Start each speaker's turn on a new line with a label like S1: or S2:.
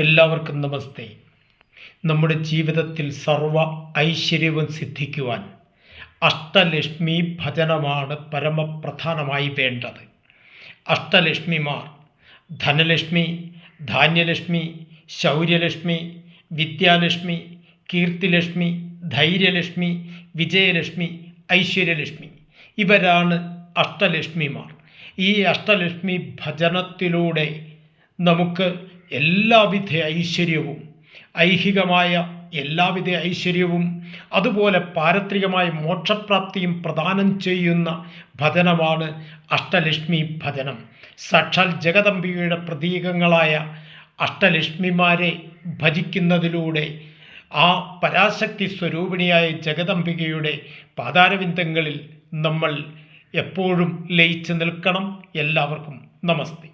S1: എല്ലാവർക്കും നമസ്തേ. നമ്മുടെ ജീവിതത്തിൽ സർവ ഐശ്വര്യവും സിദ്ധിക്കുവാൻ അഷ്ടലക്ഷ്മി ഭജനമാണ് പരമപ്രധാനമായി വേണ്ടത്. അഷ്ടലക്ഷ്മിമാർ ധനലക്ഷ്മി ധാന്യലക്ഷ്മി ശൗര്യലക്ഷ്മി വിദ്യാലക്ഷ്മി കീർത്തിലക്ഷ്മി ധൈര്യലക്ഷ്മി വിജയലക്ഷ്മി ഐശ്വര്യലക്ഷ്മി ഇവരാണ് അഷ്ടലക്ഷ്മിമാർ. ഈ അഷ്ടലക്ഷ്മി ഭജനത്തിലൂടെ നമുക്ക് എല്ലാവിധ ഐശ്വര്യവും ഐഹികമായ എല്ലാവിധ ഐശ്വര്യവും അതുപോലെ പാരത്രികമായ മോക്ഷപ്രാപ്തിയും പ്രദാനം ചെയ്യുന്ന ഭജനമാണ് അഷ്ടലക്ഷ്മി ഭജനം. സാക്ഷാൽ ജഗദംബികയുടെ പ്രതീകങ്ങളായ അഷ്ടലക്ഷ്മിമാരെ ഭജിക്കുന്നതിലൂടെ ആ പരാശക്തി സ്വരൂപിണിയായ ജഗദംബികയുടെ പാതാരവിന്ദങ്ങളിൽ നമ്മൾ എപ്പോഴും ലയിച്ചു നിൽക്കണം. എല്ലാവർക്കും നമസ്തേ.